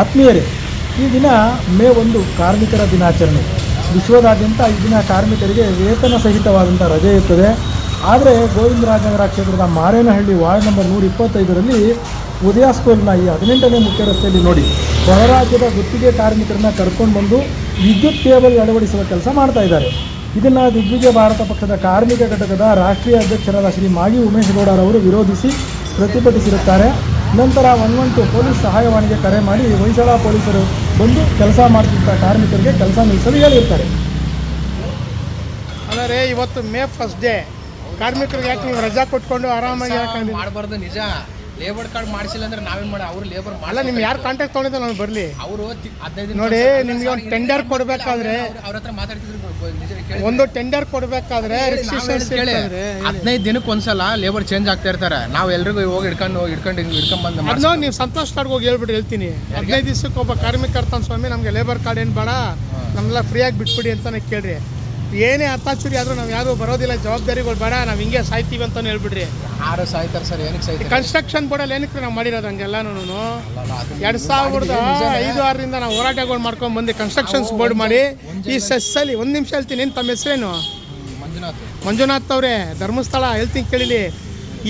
ಆತ್ಮೀಯರೇ, ಈ ದಿನ ಮೇ ಒಂದು ಕಾರ್ಮಿಕರ ದಿನಾಚರಣೆ. ವಿಶ್ವದಾದ್ಯಂತ ಈ ದಿನ ಕಾರ್ಮಿಕರಿಗೆ ವೇತನ ಸಹಿತವಾದಂಥ ರಜೆ ಇರ್ತದೆ. ಆದರೆ ಗೋವಿಂದರಾಜನಗರ ಕ್ಷೇತ್ರದ ಮಾರೇನಹಳ್ಳಿ ವಾರ್ಡ್ ನಂಬರ್ ನೂರ ಇಪ್ಪತ್ತೈದರಲ್ಲಿ ಉದಯ ಸ್ಕೂಲ್ನ ಈ ಹದಿನೆಂಟನೇ ಮುಖ್ಯ ರಸ್ತೆಯಲ್ಲಿ ನೋಡಿ ಹೊರ ರಾಜ್ಯದ ಗುತ್ತಿಗೆ ಕಾರ್ಮಿಕರನ್ನ ಕರ್ಕೊಂಡು ಬಂದು ವಿದ್ಯುತ್ ಟೇಬಲ್ ಅಳವಡಿಸುವ ಕೆಲಸ ಮಾಡ್ತಾ ಇದ್ದಾರೆ. ಇದನ್ನು ದಿಗ್ವಿಜಯ ಭಾರತ ಪಕ್ಷದ ಕಾರ್ಮಿಕ ಘಟಕದ ರಾಷ್ಟ್ರೀಯ ಅಧ್ಯಕ್ಷರಾದ ಶ್ರೀ ಮಾಗಿ ಉಮೇಶ್ ಗೌಡರವರು ವಿರೋಧಿಸಿ ಪ್ರತಿಭಟಿಸಿರುತ್ತಾರೆ. ನಂತರ ಒನ್ ಒನ್ ಟು ಪೊಲೀಸ್ ಸಹಾಯವಾಣಿಗೆ ಕರೆ ಮಾಡಿ ಹೊಯ್ಸಳ ಪೊಲೀಸರು ಬಂದು ಕೆಲಸ ಮಾಡ್ತಿದ್ದ ಕಾರ್ಮಿಕರಿಗೆ ಕೆಲಸ ನಿಲ್ಲಿಸಲು ಹೇಳಿರ್ತಾರೆ. ಅಂದರೆ ಇವತ್ತು ಮೇ ಫಸ್ಟ್ ಡೇ ಕಾರ್ಮಿಕರಿಗೆ ಯಾಕೆ ನೀವು ರಜಾ ಕೊಟ್ಕೊಂಡು ಆರಾಮಾಗಿ ಯಾಕೆ ಮಾಡಬಾರ್ದು ನಿಜ. ಲೇಬರ್ ಕಾರ್ಡ್ ಮಾಡಿಸಿಲ್ಲ ಅಂದ್ರೆ ನಾವೇನ್ ಮಾಡಿ ಅವ್ರು ಲೇಬರ್ ಅಲ್ಲ ನಿಮ್ಗೆ ಯಾರು ಕಾಂಟ್ಯಾಕ್ಟ್ ತಗೊಂಡಿದ್ರು ನಾನು ಬರಲಿ. ಅವರು ಹದಿನೈದು ದಿನ ನೋಡಿ, ನಿಮ್ಗೆ ಒಂದು ಟೆಂಡರ್ ಕೊಡಬೇಕಾದ್ರೆ ಅವ್ರ ಹತ್ರ ಮಾತಾಡ್ತಿದ್ರು. ಒಂದು ಟೆಂಡರ್ ಕೊಡಬೇಕಾದ್ರೆ. ಹದಿನೈದು ದಿನಕ್ಕೆ ಒಂದ್ಸಲ ಲೇಬರ್ ಚೇಂಜ್ ಆಗ್ತಾ ಇರ್ತಾರೆ. ನಾವು ಎಲ್ರಿಗೂ ಹೋಗಿ ಹಿಡ್ಕೊಂಡು ಹೋಗಿ ಹಿಡ್ಕೊಂಡು ಹಿಂಗ್ ಹಿಡ್ಕೊಂಡ್ ಬಂದು ಅದನ್ನ ನೀವು ಸಂತೋಷ್ ಕಾರ್ಡ್ ಹೋಗಿ ಹೇಳ್ಬಿಟ್ಟು ಹೇಳ್ತೀನಿ. ಹದಿನೈದು ದಿವಸಕ್ಕೆ ಒಬ್ಬ ಕಾರ್ಮಿಕ ಸ್ವಾಮಿ ನಮಗೆ ಲೇಬರ್ ಕಾರ್ಡ್ ಏನು ಬೇಡ ನಮ್ಮೆಲ್ಲ ಫ್ರೀಯಾಗಿ ಬಿಟ್ಬಿಡಿ ಅಂತಾನೆ ಕೇಳ್ರಿ. ಏನೇ ಅತ್ತಾಚುರಿ ಆದ್ರೂ ನಾವು ಯಾರು ಬರೋದಿಲ್ಲ ಜವಾಬ್ದಾರಿಗಳು ಬೇಡ ನಾವು ಹಿಂಗೆ ಸಾಯ್ತೀವಿ ಅಂತ ಹೇಳ್ಬಿಡ್ರಿ. ಯಾರು ಸಾಯ್ತಾರೆ ಸರ್? ಏನಕ್ಕೆ ಸಾಯ್ತಾರೆ? ಕನ್ಸ್ಟ್ರಕ್ಷನ್ ಬೋರ್ಡಲ್ಲಿ ಏನಕ್ಕೆ ನಾವು ಮಾಡಿರೋದು ಹಂಗೆಲ್ಲಾನು ಎರಡು ಸಾವಿರದ ಐದು ಆರರಿಂದ ನಾವು ಹೋರಾಟಗಳು ಮಾಡ್ಕೊಂಡು ಬಂದು ಕನ್ಸ್ಟ್ರಕ್ಷನ್ಸ್ ಬೋರ್ಡ್ ಮಾಡಿ ಈ ಸೆಸ್ಸಲ್ಲಿ ಒಂದು ನಿಮಿಷ ಹೇಳ್ತೀನಿ ಏನು ತಮ್ಮ ಹೆಸರೇನು? ಮಂಜುನಾಥ್. ಮಂಜುನಾಥ್ ಅವರೇ ಧರ್ಮಸ್ಥಳ ಹೇಳ್ತೀನಿ ಕೇಳಿಲಿ.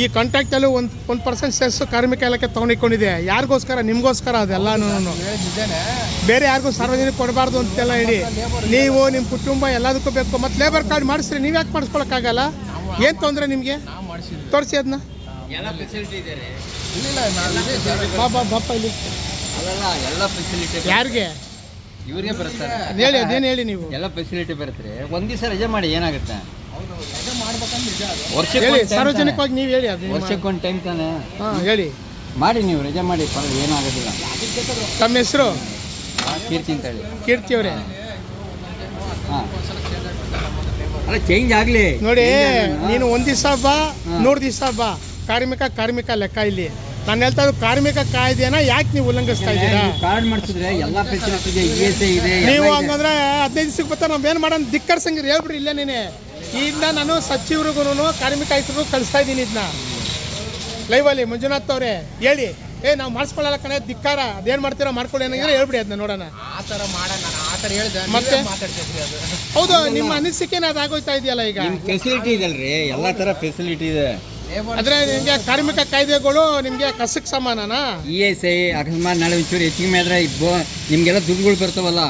ಈ ಕಾಂಟ್ಯಾಕ್ಟಲ್ಲೂ ಒಂದು ಒಂದು ಪರ್ಸೆಂಟ್ ಸೆಸ್ ಕಾರ್ಮಿಕ ಇಲಾಖೆ ತೊಗೊಂಡಿಕೊಂಡಿದೆ. ಯಾರಿಗೋಸ್ಕರ? ನಿಮಗೋಸ್ಕರ ಅದೆಲ್ಲನೂ ಬೇರೆ ಯಾರಿಗೂ ಸಾರ್ವಜನಿಕ ಕೊಡಬಾರ್ದು ಅಂತೆಲ್ಲ ಹೇಳಿ. ನೀವು ನಿಮ್ಮ ಕುಟುಂಬ ಎಲ್ಲದಕ್ಕೂ ಬೇಕು. ಮತ್ತು ಲೇಬರ್ ಕಾರ್ಡ್ ಮಾಡಿಸ್ರಿ ನೀವು ಯಾಕೆ ಮಾಡಿಸ್ಕೊಳಕ್ಕಾಗಲ್ಲ? ಏನು ತೊಂದರೆ ನಿಮಗೆ? ತೋರಿಸಿ ಅದನ್ನ ಬಾಪ ಇಲ್ಲಿ ಅಲ್ಲಲ್ಲ ಎಲ್ಲ ಫೆಸಿಲಿಟಿ ಯಾರಿಗೆ? ಹೇಳಿ ಅದೇನು ಹೇಳಿ ನೀವು? ಎಲ್ಲ ಫೆಸಿಲಿಟಿ ಬರುತ್ತೆ ಒಂದು ದಿವಸ ರಜೆ ಮಾಡಿ ಏನಾಗುತ್ತೆ? ಮಾಡ್ಬೇಕಂದ್ರೆ ನಿಜ ಅದು. ಹೇಳಿ ಸಾರ್ವಜನಿಕವಾಗಿ ನೀವು ಹೇಳಿ ಅದು ಟೈಮ್ ತಾನೆ. ಹಾಂ ಹೇಳಿ. ಮಾಡಿ ನೀವು ರಜೆ ಮಾಡಿ ಪರವಾಗಿಲ್ಲ ಏನಾಗೋದಿಲ್ಲ ತಮ್ಮ ಹೆಸರು? ಕೀರ್ತಿ ಅಂತ ಹೇಳಿ. ಕೀರ್ತಿ ಅವರೇ. ಹಾಂ. ಅಲ್ಲ ಚೇಂಜ್ ಆಗಲಿ. ನೋಡಿ ನೀನು ಒಂದು ದಿವಸ ಬಾ ನೂರು ದಿವಸ ಬಾ. ಕಾರ್ಮಿಕ ಕಾರ್ಮಿಕ ಲೆಕ್ಕ ಇಲ್ಲಿ. ನಾನು ಹೇಳ್ತಾ ಇರೋದು ಕಾರ್ಮಿಕ ಕಾಯ್ದೆನ ಯಾಕೆ ನೀವು ಉಲ್ಲಂಘಿಸ್ತಾ ಇದ್ದೀರಾ? ಕಾರ್ಡ್ ಮಾಡಿಸಿದ್ರೆ ಎಲ್ಲ ಫೆಸಿಲಿಟಿ ಇದೆ ಇ ಎಸ್ ಐ ಇದೆ ಎಲ್ಲ ನೀವು ಇದೆ. ಹಂಗಂದ್ರೆ ಹದಿನೈದು ದಿವಸಕ್ಕೆ ಬರ್ತಾ ನಾವು ಏನು ಮಾಡೋಣ? ಧಿಕ್ಕರ್ಸಂಗಿರಿ ಹೇಳ್ಬಿಡ್ರಿ ಇಲ್ಲೇ ನೀನೆ. ಈಗ ನಾನು ಸಚಿವರಿಗೂ ಕಾರ್ಮಿಕ ಆಯುಕ್ತರಿಗೂ ಕಳಿಸ್ತಾ ಇದ್ದೀನಿ ಇದನ್ನ ಲೈವಲ್ಲಿ ಮಂಜುನಾಥ್ ಅವರೇ ಹೇಳಿ. ಏ ನಾವು ಮಾಡಿಸ್ಕೊಳ್ಳಲ್ಲ ಕಣೆ ಧಿಕ್ಕಾರ. ಅದೇನು ಮಾಡ್ತೀರಾ ಮಾಡ್ಕೊಳ್ಳಿ ಅನ್ನಂಗಿದ್ರೆ ಹೇಳ್ಬಿಡಿ ಅದನ್ನ ನೋಡೋಣ. ಆ ಥರ ಮಾಡೋಣ ನಾನು. ಆ ಥರ ಹೇಳ್ದೆ ಮತ್ತೆ? ಹೌದು ನಿಮ್ಮ ಅನಿಸಿಕೆನ ಅದಾಗೋಯ್ತಾ ಇದೆಯಲ್ಲ ಈಗ? ಫೆಸಿಲಿಟಿ ಫೆಸಿಲಿಟಿ ಇದಲ್ರಿ. ಎಲ್ಲ ಥರ ಫೆಸಿಲಿಟಿ ಇದೆ. ಆದರೆ ಆದ್ರೆ ನಿಮಗೆ ಕಾರ್ಮಿಕ ಕಾಯ್ದೆಗಳು ನಿಮಗೆ ಕಸಕ್ಕೆ ಸಮಾನನಾ? ಇ ಎಸ್ ಐ ಅಕಸ್ಮಾತ್ ನಾಳೆ ಒಂಚೂರು ಹೆಚ್ಚಿಗೆ ಆದ್ರೆ ಇಬ್ಬ ನಿಮಗೆಲ್ಲ ದುಡ್ಡುಗಳು ಬರ್ತಾವಲ್ಲ.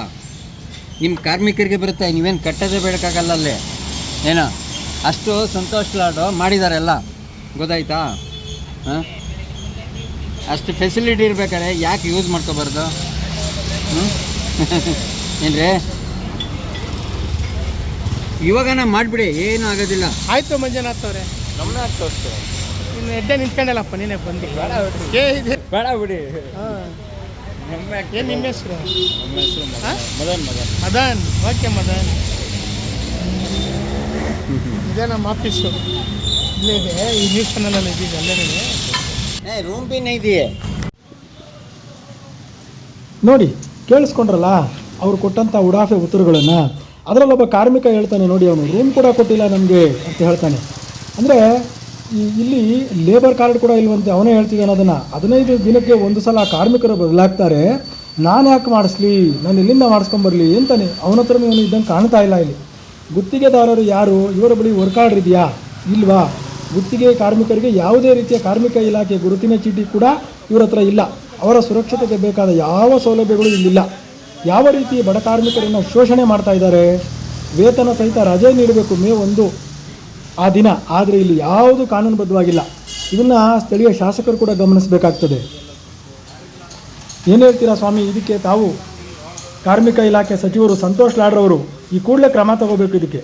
ನಿಮ್ಮ ಕಾರ್ಮಿಕರಿಗೆ ಬರುತ್ತೆ. ನೀವೇನು ಕಟ್ಟೋದೇ ಬೇಡಕ್ಕಾಗಲ್ಲ ಅಲ್ಲಿ. ಏನೋ ಅಷ್ಟು ಸಂತೋಷ್ ಲಾಡು ಮಾಡಿದ್ದಾರೆ ಎಲ್ಲ ಗೊತ್ತಾಯ್ತಾ? ಹಾಂ? ಅಷ್ಟು ಫೆಸಿಲಿಟಿ ಇರ್ಬೇಕಾದ್ರೆ ಯಾಕೆ ಯೂಸ್ ಮಾಡ್ಕೋಬಾರ್ದು? ಹ್ಞೂ ಇವಾಗ ನಾ ಮಾಡಿಬಿಡಿ ಏನು ಆಗೋದಿಲ್ಲ. ಆಯ್ತು ಮಂಜುನಾಥ್ ಅವರೇ. ಇನ್ನು ಎಡ್ಡೆ ನಿಂತ್ಕೊಂಡಲ್ಲಪ್ಪ ನೀನೇ ಬಂದು. ಏ ಇದೆ ಬೇಡ ಬಿಡಿ. ಏನು ನಿಮ್ಮ ಹೆಸರು? ಮದನ್ ಮದನ್. ಮದನ್. ಓಕೆ ಮದನ್. ಇದೇ ನಮ್ಮ ಆಫೀಸು. ಇಲ್ಲೇ ಇದೆ. ಈ ನ್ಯೂಸ್ ಚಾನಲಲ್ಲಿ ಇದ್ದೀವಿ ಅಲ್ಲೇ ಏ ರೂಮ್ ಪಿನ್ ಇದೆಯೇ? ನೋಡಿ ಕೇಳಿಸ್ಕೊಂಡ್ರಲ್ಲ ಅವ್ರು ಕೊಟ್ಟಂಥ ಉಡಾಫೆ ಉತ್ತರಗಳನ್ನು ಅದರಲ್ಲೊಬ್ಬ ಕಾರ್ಮಿಕ ಹೇಳ್ತಾನೆ ನೋಡಿ ಅವನು ರೂಮ್ ಕೂಡ ಕೊಟ್ಟಿಲ್ಲ ನಮಗೆ ಅಂತ ಹೇಳ್ತಾನೆ. ಅಂದರೆ ಇಲ್ಲಿ ಲೇಬರ್ ಕಾರ್ಡ್ ಕೂಡ ಇಲ್ವಂತೆ ಅವನೇ ಹೇಳ್ತಿದ್ದಾನೆ ಅದನ್ನು. ಹದಿನೈದು ದಿನಕ್ಕೆ ಒಂದು ಸಲ ಕಾರ್ಮಿಕರು ಬದಲಾಗ್ತಾರೆ. ನಾನು ಯಾಕೆ ಮಾಡಿಸ್ಲಿ? ನಾನು ಇಲ್ಲಿಂದ ಮಾಡಿಸ್ಕೊಂಬರ್ಲಿ ಅಂತಾನೆ. ಅವನ ಹತ್ರನೂ ಇವನು ಇದ್ದಂಗೆ ಕಾಣ್ತಾ ಇಲ್ಲ ಇಲ್ಲಿ. ಗುತ್ತಿಗೆದಾರರು ಯಾರು? ಇವರ ಬಳಿ ವರ್ಕ್ ಆರ್ಡರ್ ಇದೆಯಾ? ಇಲ್ವಾ? ಗುತ್ತಿಗೆ ಕಾರ್ಮಿಕರಿಗೆ ಯಾವುದೇ ರೀತಿಯ ಕಾರ್ಮಿಕ ಇಲಾಖೆ ಗುರುತಿನ ಚೀಟಿ ಕೂಡ ಇವರ ಹತ್ರ ಇಲ್ಲ. ಅವರ ಸುರಕ್ಷತೆಗೆ ಬೇಕಾದ ಯಾವ ಸೌಲಭ್ಯಗಳು ಇಲ್ಲಿಲ್ಲ. ಯಾವ ರೀತಿ ಬಡ ಕಾರ್ಮಿಕರನ್ನು ಶೋಷಣೆ ಮಾಡ್ತಾ ಇದ್ದಾರೆ? ವೇತನ ಸಹಿತ ರಜೆ ನೀಡಬೇಕು ಮೇ ಒಂದು. ಆ ದಿನ. ಆದರೆ ಇಲ್ಲಿ ಯಾವುದು ಕಾನೂನುಬದ್ಧವಾಗಿಲ್ಲ. ಇದನ್ನು ಸ್ಥಳೀಯ ಶಾಸಕರು ಕೂಡ ಗಮನಿಸಬೇಕಾಗ್ತದೆ. ಏನು ಹೇಳ್ತೀರಾ ಸ್ವಾಮಿ? ಇದಕ್ಕೆ ತಾವು ಕಾರ್ಮಿಕ ಇಲಾಖೆ ಸಚಿವರು ಸಂತೋಷ್ ಲಾಡ್ರವರು. ಈ ಕೂಡಲೇ ಕ್ರಮ ತಗೋಬೇಕು ಇದಕ್ಕೆ.